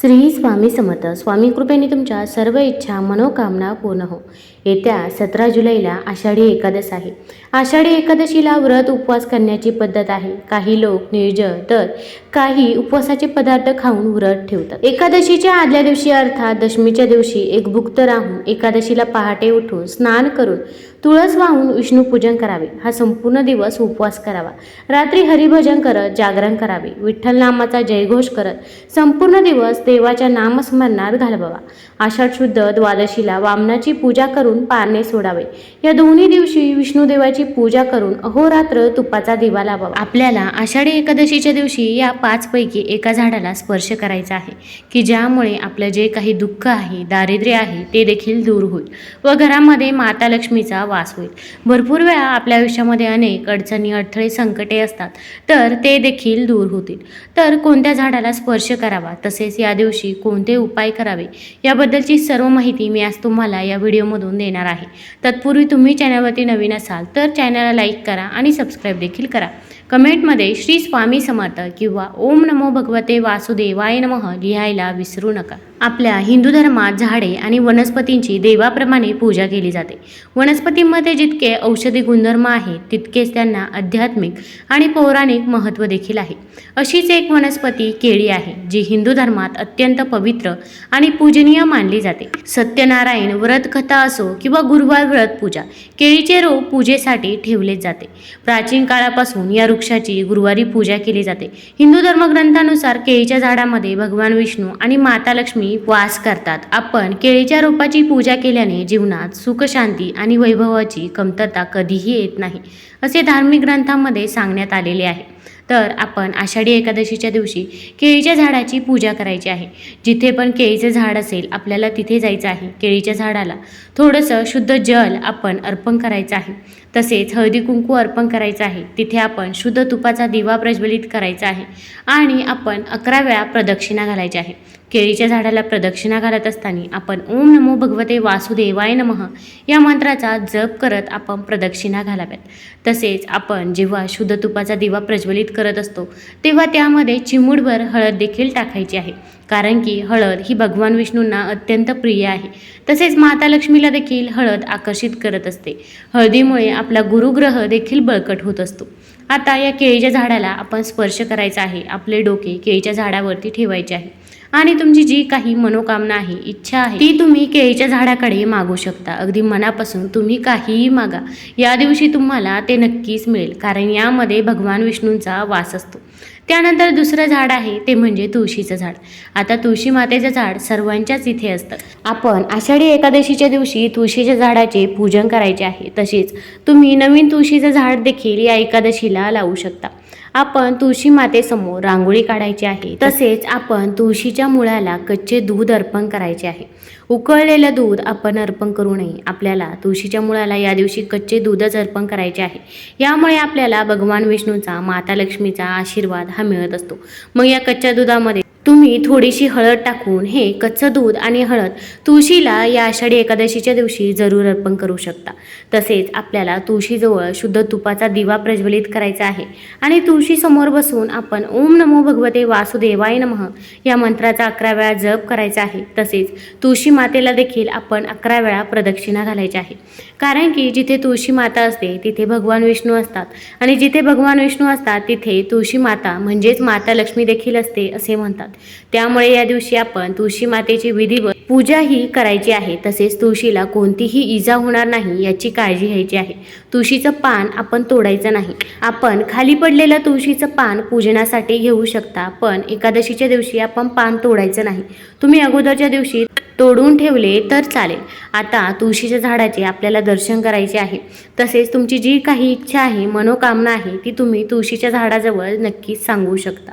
श्री स्वामी समर्थ. स्वामी कृपेने तुमच्या सर्व इच्छा मनोकामना पूर्ण हो. येत्या सतरा जुलैला आषाढी एकादश आहे. आषाढी एकादशीला व्रत उपवास करण्याची पद्धत आहे. काही लोक निर्जळ तर काही उपवासाचे पदार्थ खाऊन व्रत ठेवतात. एकादशीच्या आदल्या दिवशी अर्थात दशमीच्या दिवशी एक भुक्त राहून एकादशीला पहाटे उठून स्नान करून तुळस वाहून विष्णुपूजन करावे. हा संपूर्ण दिवस उपवास करावा. रात्री हरिभजन करत जागरण करावे. विठ्ठल नामाचा जयघोष करत संपूर्ण दिवस देवाच्या नामस्मरणात घालवावा. आषाढ शुद्ध द्वादशीला वामनाची पूजा करून पारणे सोडावे. या दोन्ही दिवशी विष्णुदेवाची पूजा करून अहोरात्र तुपाचा दिवा लावावा. आपल्याला आषाढी एकादशीच्या दिवशी या पाचपैकी एका झाडाला स्पर्श करायचा आहे की ज्यामुळे आपलं जे काही दुःख आहे दारिद्र्य आहे ते देखील दूर होईल व घरामध्ये माता लक्ष्मीचा वास होईल. भरपूर वेळा आपल्या आयुष्यामध्ये अनेक अडचणी अडथळे संकटे असतात तर ते देखील दूर होतील. तर कोणत्या झाडाला स्पर्श करावा तसेच या त्या दिवशी कोणते उपाय करावे याबद्दलची सर्व माहिती मी आज तुम्हाला या व्हिडिओमधून देणार आहे. तत्पूर्वी तुम्ही चॅनलवरती नवीन असाल तर चॅनलला लाईक करा आणि सबस्क्राईब देखील करा. कमेंटमध्ये श्री स्वामी समर्थ किंवा ओम नमो भगवते वासुदेवाय नमः लिहायला विसरू नका. आपल्या हिंदू धर्मात झाडे आणि वनस्पतींची देवाप्रमाणे पूजा केली जाते. वनस्पतींमध्ये जितके औषधी गुणधर्म आहेत तितकेच त्यांना आध्यात्मिक आणि पौराणिक महत्त्व देखील आहे. अशीच एक वनस्पती केळी आहे जी हिंदू धर्मात अत्यंत पवित्र आणि पूजनीय मानली जाते. सत्यनारायण व्रत कथा असो किंवा गुरुवार व्रत पूजा केळीचे रोप पूजेसाठी ठेवलेच जाते. प्राचीन काळापासून या वृक्षाची गुरुवारी पूजा केली जाते. हिंदू धर्मग्रंथानुसार केळीच्या झाडामध्ये भगवान विष्णू आणि माता लक्ष्मी वास करतात. आपण केळीच्या रोपाची पूजा केल्याने जीवनात सुखशांती आणि वैभवाची कमतरता कधीही येत नाही असे धार्मिक ग्रंथांमध्ये सांगण्यात आलेले आहे. तर आपण आषाढी एकादशीच्या दिवशी केळीच्या झाडाची पूजा करायची आहे. जिथे पण केळीचं झाड असेल आपल्याला तिथे जायचं आहे. केळीच्या झाडाला थोडंसं शुद्ध जल आपण अर्पण करायचं आहे. तसेच हळदी कुंकू अर्पण करायचं आहे. तिथे आपण शुद्ध तुपाचा दिवा प्रज्वलित करायचा आहे आणि आपण अकरा वेळा प्रदक्षिणा घालायची आहे. केळीच्या झाडाला प्रदक्षिणा घालत असताना आपण ओम नमो भगवते वासुदेवाय नमः या मंत्राचा जप करत आपण प्रदक्षिणा घालाव्यात. तसेच आपण जेव्हा शुद्ध तुपाचा दिवा प्रज्वलित करत असतो तेव्हा त्यामध्ये चिमूडभर हळद देखील टाकायची आहे. कारण की हळद ही भगवान विष्णूंना अत्यंत प्रिय आहे. तसेच माता लक्ष्मीला देखील हळद आकर्षित करत असते. हळदीमुळे आपला गुरुग्रह देखील बळकट होत असतो. आता या केळीच्या झाडाला आपण स्पर्श करायचा आहे. आपले डोके केळीच्या झाडावरती ठेवायचे आहे. आणि तुमची जी काही मनोकामना आहे इच्छा आहे ती तुम्ही केळीच्या झाडाकडे मागू शकता. अगदी मनापासून तुम्ही काहीही मागा. या दिवशी तुम्हाला ते नक्कीच मिळेल. कारण यामध्ये भगवान विष्णूंचा वास असतो. त्यानंतर दुसरं झाड आहे ते म्हणजे तुळशीचं झाड. आता तुळशी मातेचं झाड सर्वांच्याच इथे असतं. आपण आषाढी एकादशीच्या दिवशी तुळशीच्या झाडाचे पूजन करायचे आहे. तसेच तुम्ही नवीन तुळशीचं झाड देखील या एकादशीला लावू शकता. आपण तुळशी मातेसमोर रांगोळी काढायची आहे. तसेच आपण तुळशीच्या मुळाला कच्चे दूध अर्पण करायचे आहे. उकळलेलं दूध आपण अर्पण करू नये. आपल्याला तुळशीच्या मुळाला या दिवशी कच्चे दूधच अर्पण करायचे आहे. यामुळे आपल्याला भगवान विष्णूचा माता लक्ष्मीचा आशीर्वाद हा मिळत असतो. मग या कच्च्या दुधामध्ये तुम्ही थोडीशी हळद टाकून हे कच्चं दूध आणि हळद तुळशीला या आषाढी एकादशीच्या दिवशी जरूर अर्पण करू शकता. तसेच आपल्याला तुळशीजवळ शुद्ध तुपाचा दिवा प्रज्वलित करायचा आहे आणि तुळशीसमोर बसून आपण ओम नमो भगवते वासुदेवाय नमः या मंत्राचा अकरा वेळा जप करायचा आहे. तसेच तुळशी मातेला देखील आपण अकरा वेळा प्रदक्षिणा घालायची आहे. कारण की जिथे तुळशी माता असते तिथे भगवान विष्णू असतात आणि जिथे भगवान विष्णू असतात तिथे तुळशी माता म्हणजेच माता लक्ष्मी देखील असते असे म्हणतात. त्यामुळे या दिवशी आपण तुळशी मातेची विधिवत पूजा ही करायची आहे. तसेच तुळशीला कोणतीही इजा होणार नाही याची काळजी घ्यायची आहे. तुळशीचं पान आपण तोडायचं नाही. आपण खाली पडलेलं तुळशीचं पान पूजनासाठी घेऊ शकता पण एकादशीच्या दिवशी आपण पान तोडायचं नाही. तुम्ही अगोदरच्या दिवशी तोडून ठेवले तर चालेल. आता तुळशीच्या झाडाचे आपल्याला दर्शन करायचे आहे. तसेच तुमची जी काही इच्छा आहे मनोकामना आहे ती तुम्ही तुळशीच्या झाडाजवळ नक्कीच सांगू शकता.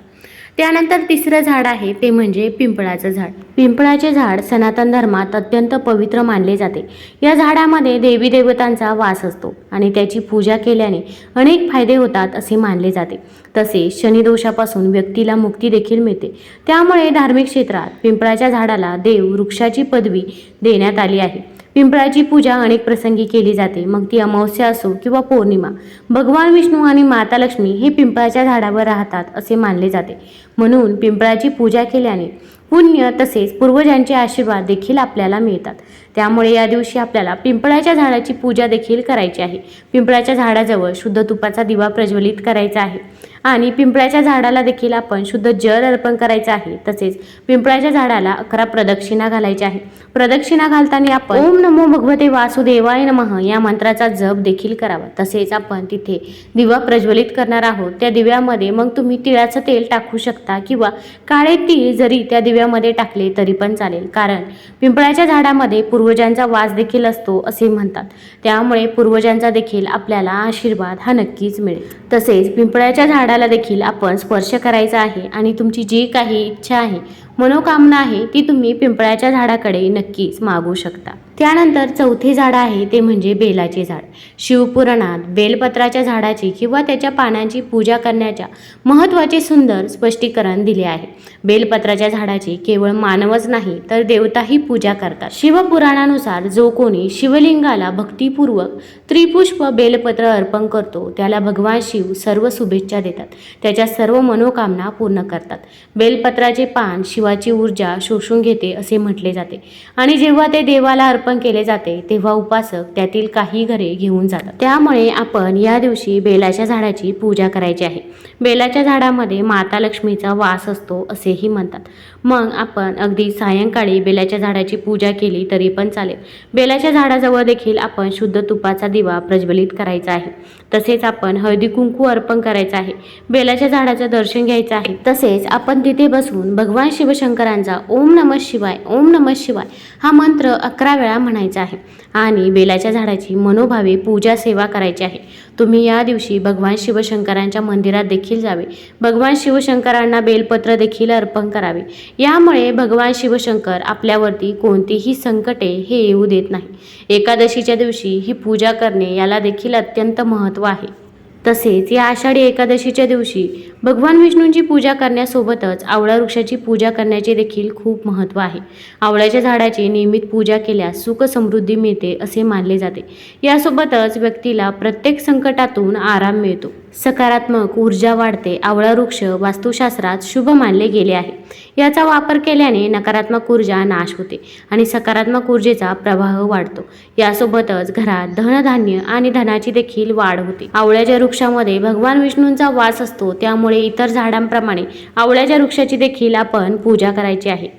त्यानंतर तिसरं झाड आहे ते म्हणजे पिंपळाचं झाड. पिंपळाचे झाड सनातन धर्मात अत्यंत पवित्र मानले जाते. या झाडामध्ये देवी देवतांचा वास असतो आणि त्याची पूजा केल्याने अनेक फायदे होतात असे मानले जाते. तसेच शनिदोषापासून व्यक्तीला मुक्ती देखील मिळते. त्यामुळे धार्मिक क्षेत्रात पिंपळाच्या झाडाला देव वृक्षाची पदवी देण्यात आली आहे. पिंपळाची पूजा अनेक प्रसंगी केली जाते. मग ती अमावस्या असो किंवा पौर्णिमा भगवान विष्णू आणि माता लक्ष्मी हे पिंपळाच्या झाडावर राहतात असे मानले जाते. म्हणून पिंपळाची पूजा केल्याने पुण्य तसेच पूर्वजांचे आशीर्वाद देखील आपल्याला मिळतात. त्यामुळे या दिवशी आपल्याला पिंपळाच्या झाडाची पूजा देखील करायची आहे. पिंपळाच्या झाडाजवळ शुद्ध तुपाचा दिवा प्रज्वलित करायचा आहे. आणि पिंपळाच्या झाडाला देखील आपण शुद्ध जल अर्पण करायचं आहे. तसेच पिंपळाच्या झाडाला अकरा प्रदक्षिणा घालायच्या आहे प्रदक्षिणा घालताना आपण ओम नमो भगवते वासुदेवाय नमः या मंत्राचा जप देखील करावा. तसेच आपण तिथे दिवा प्रज्वलित करणार आहोत. त्या दिव्यामध्ये मग तुम्ही तिळाचं तेल टाकू शकता किंवा काळे तीळ जरी त्या दिव्यामध्ये टाकले तरी पण चालेल. कारण पिंपळाच्या झाडामध्ये पूर्वजांचा वास देखील असतो असे म्हणतात. त्यामुळे पूर्वजांचा देखील आपल्याला आशीर्वाद हा नक्कीच मिळेल. तसेच पिंपळाच्या झाडाला देखील आपण स्पर्श करायचा आहे आणि तुमची जी काही इच्छा आहे मनोकामना आहे ती तुम्ही पिंपळाच्या झाडाकडे नक्कीच मागू शकता. त्यानंतर चौथे झाड आहे ते म्हणजे बेलाचे झाड. शिवपुराणात बेलपत्राच्या झाडाची किंवा त्याच्या पानांची पूजा करण्याच्या महत्त्वाचे सुंदर स्पष्टीकरण दिले आहे. बेलपत्राच्या झाडाची केवळ मानवच नाही तर देवताही पूजा करतात. शिवपुराणानुसार जो कोणी शिवलिंगाला भक्तिपूर्वक त्रिपुष्प बेलपत्र अर्पण करतो त्याला भगवान शिव सर्व शुभेच्छा देतात. त्याच्या सर्व मनोकामना पूर्ण करतात. बेलपत्राचे पान शिवाची ऊर्जा शोषून घेते असे म्हटले जाते. आणि जेव्हा ते देवाला अर्पण केले जाते तेव्हा उपासक त्यातील काही घरे घेऊन जातात. त्यामुळे आपण या दिवशी बेलाच्या झाडाची पूजा करायची आहे. बेलाच्या झाडामध्ये माता लक्ष्मीचा वास असतो असेही म्हणतात. मग आपण अगदी सायंकाळी बेलाच्या झाडाची पूजा केली तरी पण चालेल. बेलाच्या झाडाजवळ देखील आपण शुद्ध तुपाचा दिवा प्रज्वलित करायचा आहे. तसेच आपण हळदी कुंकू अर्पण करायचं आहे. बेलाच्या झाडाचं दर्शन घ्यायचं आहे. तसेच आपण तिथे बसून भगवान शिव शिवशंकरांचा ओम नमः शिवाय ओम नमः शिवाय हा मंत्र अकरा वेळा म्हणायचा आहे. आणि बेलाच्या झाडाची मनोभावे पूजा सेवा करायची आहे. तुम्ही या दिवशी भगवान शिवशंकरांच्या मंदिरात देखील जावे. भगवान शिवशंकरांना बेलपत्र देखील अर्पण करावे. यामुळे भगवान शिवशंकर आपल्यावरती कोणतीही संकटे हे येऊ देत नाही. एकादशीच्या दिवशी ही पूजा करणे याला देखील अत्यंत महत्त्व आहे. तसेच या आषाढी एकादशीच्या दिवशी भगवान विष्णूंची पूजा करण्यासोबतच आवळा वृक्षाची पूजा करण्याचे देखील खूप महत्त्व आहे. आवळ्याच्या झाडाची नियमित पूजा केल्यास सुख समृद्धी मिळते असे मानले जाते. यासोबतच व्यक्तीला प्रत्येक संकटातून आराम मिळतो. सकारात्मक ऊर्जा वाढते आवळा वृक्ष वास्तुशास्त्रात शुभ मानले गेले आहे. याचा वापर केल्याने नकारात्मक ऊर्जा नाश होते आणि सकारात्मक ऊर्जेचा प्रवाह वाढतो. यासोबतच घरात धनधान्य आणि धनाची देखील वाढ होते. आवळ्याच्या वृक्षामध्ये भगवान विष्णूंचा वास असतो त्यामुळे इतर झाडांप्रमाणे आवळ्याच्या वृक्षाची देखील आपण पूजा करायची आहे.